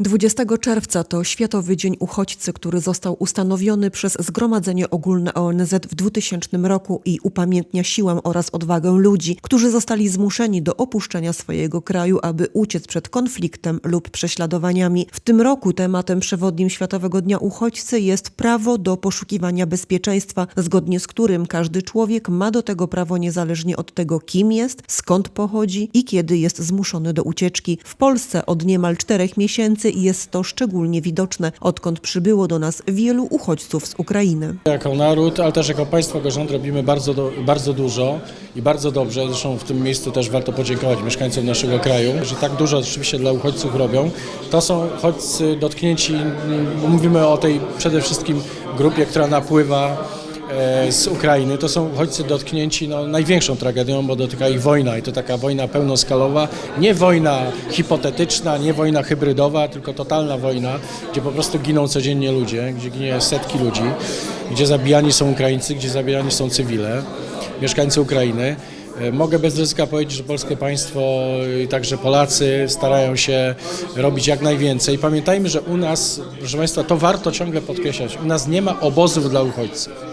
20 czerwca to Światowy Dzień Uchodźcy, który został ustanowiony przez Zgromadzenie Ogólne ONZ w 2000 roku i upamiętnia siłę oraz odwagę ludzi, którzy zostali zmuszeni do opuszczenia swojego kraju, aby uciec przed konfliktem lub prześladowaniami. W tym roku tematem przewodnim Światowego Dnia Uchodźcy jest prawo do poszukiwania bezpieczeństwa, zgodnie z którym każdy człowiek ma do tego prawo niezależnie od tego, kim jest, skąd pochodzi i kiedy jest zmuszony do ucieczki. W Polsce od niemal czterech miesięcy jest to szczególnie widoczne, odkąd przybyło do nas wielu uchodźców z Ukrainy. Jako naród, ale też jako państwo, jako rząd robimy bardzo, do, bardzo dużo i bardzo dobrze. Zresztą w tym miejscu też warto podziękować mieszkańcom naszego kraju, że tak dużo rzeczywiście dla uchodźców robią. To są uchodźcy dotknięci, mówimy o tej przede wszystkim grupie, która napływa z Ukrainy. To są uchodźcy dotknięci no, największą tragedią, bo dotyka ich wojna i to taka wojna pełnoskalowa. Nie wojna hipotetyczna, nie wojna hybrydowa, tylko totalna wojna, gdzie po prostu giną codziennie ludzie, gdzie ginie setki ludzi, gdzie zabijani są Ukraińcy, gdzie zabijani są cywile, mieszkańcy Ukrainy. E, Mogę bez ryzyka powiedzieć, że polskie państwo i także Polacy starają się robić jak najwięcej. Pamiętajmy, że u nas, proszę Państwa, to warto ciągle podkreślać, u nas nie ma obozów dla uchodźców.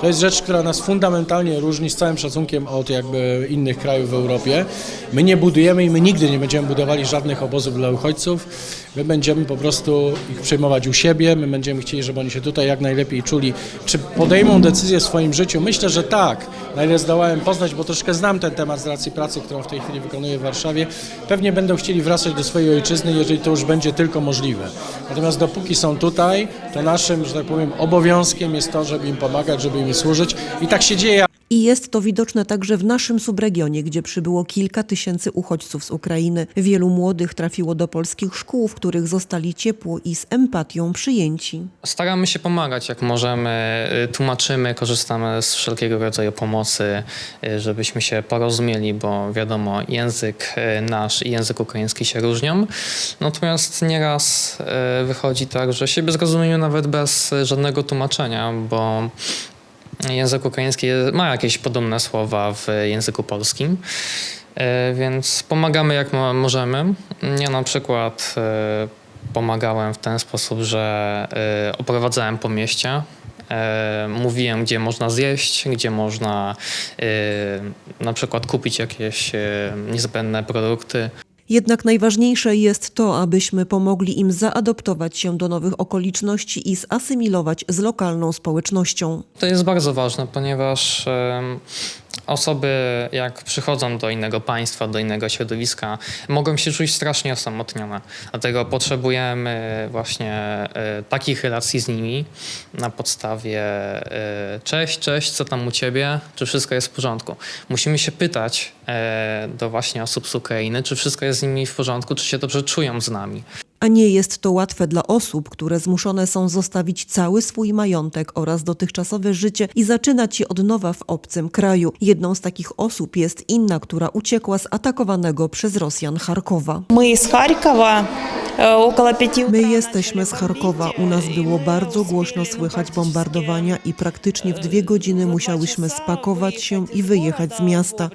To jest rzecz, która nas fundamentalnie różni z całym szacunkiem od jakby innych krajów w Europie. My nie budujemy i my nigdy nie będziemy budowali żadnych obozów dla uchodźców. My będziemy po prostu ich przyjmować u siebie, my będziemy chcieli, żeby oni się tutaj jak najlepiej czuli. Czy podejmą decyzję w swoim życiu? Myślę, że tak. Na ile zdołałem poznać, bo troszkę znam ten temat z racji pracy, którą w tej chwili wykonuję w Warszawie. Pewnie będą chcieli wracać do swojej ojczyzny, jeżeli to już będzie tylko możliwe. Natomiast dopóki są tutaj, to naszym, że tak powiem, obowiązkiem jest to, żeby im pomagać, żeby im służyć. I tak się dzieje. I jest to widoczne także w naszym subregionie, gdzie przybyło kilka tysięcy uchodźców z Ukrainy. Wielu młodych trafiło do polskich szkół, w których zostali ciepło i z empatią przyjęci. Staramy się pomagać jak możemy, tłumaczymy, korzystamy z wszelkiego rodzaju pomocy, żebyśmy się porozumieli, bo wiadomo, język y, nasz i język ukraiński się różnią. Natomiast nieraz y, wychodzi tak, że siebie zrozumiemy nawet bez y, żadnego tłumaczenia, bo język ukraiński ma jakieś podobne słowa w języku polskim. E, Więc pomagamy jak mo- możemy. Ja na przykład e, pomagałem w ten sposób, że e, oprowadzałem po mieście. Mówiłem, gdzie można zjeść, gdzie można na przykład kupić jakieś niezbędne produkty. Jednak najważniejsze jest to, abyśmy pomogli im zaadoptować się do nowych okoliczności i zasymilować z lokalną społecznością. To jest bardzo ważne, ponieważ osoby, jak przychodzą do innego państwa, do innego środowiska, mogą się czuć strasznie osamotnione. Dlatego potrzebujemy właśnie e, takich relacji z nimi na podstawie e, cześć, cześć, co tam u ciebie, czy wszystko jest w porządku. Musimy się pytać e, do właśnie osób z Ukrainy, czy wszystko jest z nimi w porządku, czy się dobrze czują z nami a nie jest to łatwe dla osób, które zmuszone są zostawić cały swój majątek oraz dotychczasowe życie i zaczynać je od nowa w obcym kraju. Jedną z takich osób jest inna, która uciekła z atakowanego przez Rosjan Charkowa. My z Charkowa e, My jesteśmy z Charkowa. U nas było bardzo głośno słychać bombardowania i praktycznie w dwie godziny musiałyśmy spakować się i wyjechać z miasta.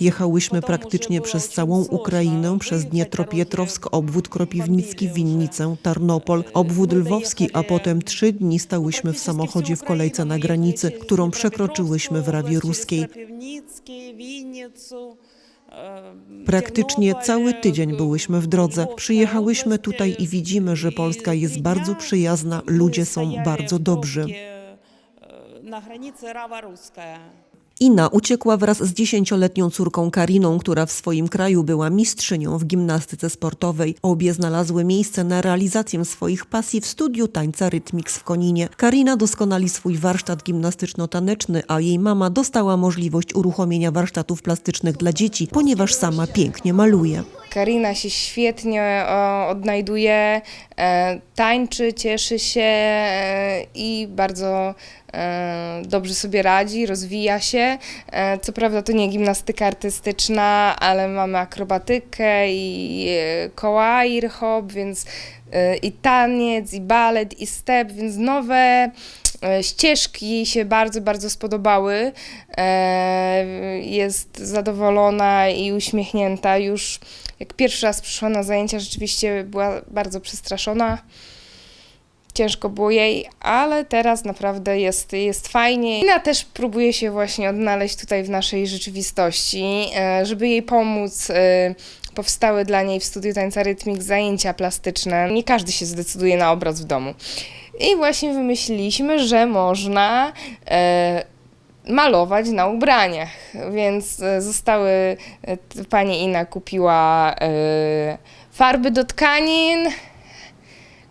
Jechałyśmy praktycznie przez całą Ukrainę, przez Dnietropietrowsk, obwód Kropiwnicki, Winnicę, Tarnopol, obwód Lwowski, a potem trzy dni stałyśmy w samochodzie w kolejce na granicy, którą przekroczyłyśmy w Rawie Ruskiej. Praktycznie cały tydzień byłyśmy w drodze. Przyjechałyśmy tutaj i widzimy, że Polska jest bardzo przyjazna, ludzie są bardzo dobrzy. Ina uciekła wraz z dziesięcioletnią córką Kariną, która w swoim kraju była mistrzynią w gimnastyce sportowej. Obie znalazły miejsce na realizację swoich pasji w studiu tańca Rytmix w Koninie. Karina doskonali swój warsztat gimnastyczno-taneczny, a jej mama dostała możliwość uruchomienia warsztatów plastycznych dla dzieci, ponieważ sama pięknie maluje. Karina się świetnie e, odnajduje, e, tańczy, cieszy się e, i bardzo dobrze sobie radzi, rozwija się. Co prawda to nie gimnastyka artystyczna, ale mamy akrobatykę i kołair, hop, więc i taniec, i balet, i step, więc nowe Ścieżki jej się bardzo, bardzo spodobały. E, Jest zadowolona i uśmiechnięta. Już jak pierwszy raz przyszła na zajęcia, rzeczywiście była bardzo przestraszona. Ciężko było jej, ale teraz naprawdę jest, jest fajnie. Ina też próbuje się właśnie odnaleźć tutaj w naszej rzeczywistości, e, żeby jej pomóc. Powstały dla niej w studiu tańca rytmik zajęcia plastyczne. Nie każdy się zdecyduje na obraz w domu. I właśnie wymyśliliśmy, że można e, malować na ubraniach. Więc e, zostały, e, pani Ina kupiła e, farby do tkanin,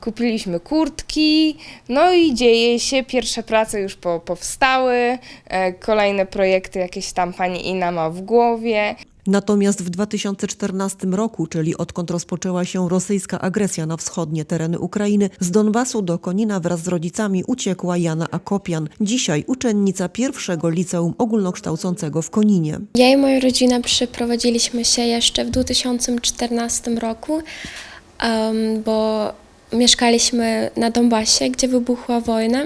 kupiliśmy kurtki, no i dzieje się, pierwsze prace już po, powstały, e, kolejne projekty jakieś tam pani Ina ma w głowie. Natomiast w 2014 roku, czyli odkąd rozpoczęła się rosyjska agresja na wschodnie tereny Ukrainy, z Donbasu do Konina wraz z rodzicami uciekła Jana Akopian, dzisiaj uczennica pierwszego liceum ogólnokształcącego w Koninie. Ja i moja rodzina przeprowadziliśmy się jeszcze w 2014 roku, bo mieszkaliśmy na Donbasie, gdzie wybuchła wojna.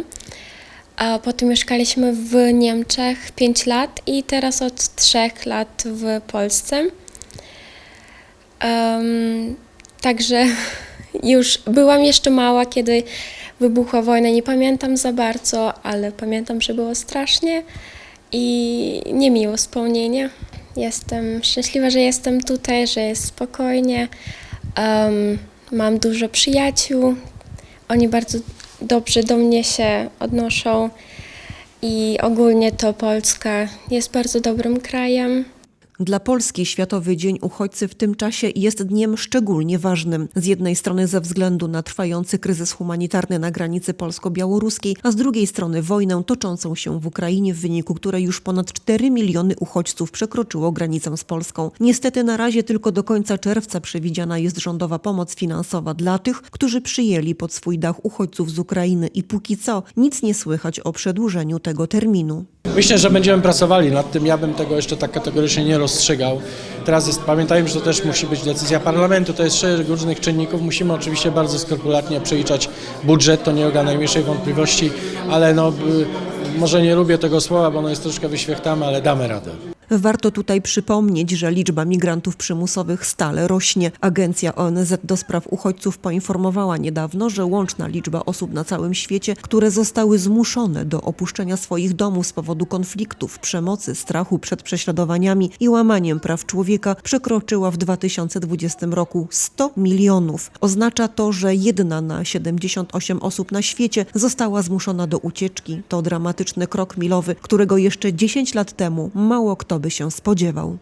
A potem mieszkaliśmy w Niemczech 5 lat i teraz od 3 lat w Polsce. Em, także już byłam jeszcze mała, kiedy wybuchła wojna. Nie pamiętam za bardzo, ale pamiętam, że było strasznie i niemiło wspomnienie. Jestem szczęśliwa, że jestem tutaj, że jest spokojnie. Em, mam dużo przyjaciół. Oni bardzo dobrze do mnie się odnoszą i ogólnie to Polska jest bardzo dobrym krajem. Dla Polski Światowy Dzień Uchodźcy w tym czasie jest dniem szczególnie ważnym. Z jednej strony ze względu na trwający kryzys humanitarny na granicy polsko-białoruskiej, a z drugiej strony wojnę toczącą się w Ukrainie, w wyniku której już ponad 4 miliony uchodźców przekroczyło granicę z Polską. Niestety na razie tylko do końca czerwca przewidziana jest rządowa pomoc finansowa dla tych, którzy przyjęli pod swój dach uchodźców z Ukrainy i póki co nic nie słychać o przedłużeniu tego terminu. Myślę, że będziemy pracowali nad tym. Ja bym tego jeszcze tak kategorycznie nie rozstrzygał. Teraz jest, pamiętajmy, że to też musi być decyzja parlamentu, to jest szereg różnych czynników. Musimy oczywiście bardzo skrupulatnie przeliczać budżet, to nie ulega najmniejszej wątpliwości, ale no, y, może nie lubię tego słowa, bo ono jest troszkę wyświechtane, ale damy radę. Warto tutaj przypomnieć, że liczba migrantów przymusowych stale rośnie. Agencja ONZ do spraw uchodźców poinformowała niedawno, że łączna liczba osób na całym świecie, które zostały zmuszone do opuszczenia swoich domów z powodu konfliktów, przemocy, strachu przed prześladowaniami i łamaniem praw człowieka, przekroczyła w 2020 roku 100 milionów. Oznacza to, że jedna na 78 osób na świecie została zmuszona do ucieczki. To dramatyczny krok milowy, którego jeszcze 10 lat temu mało kto by się spodziewał.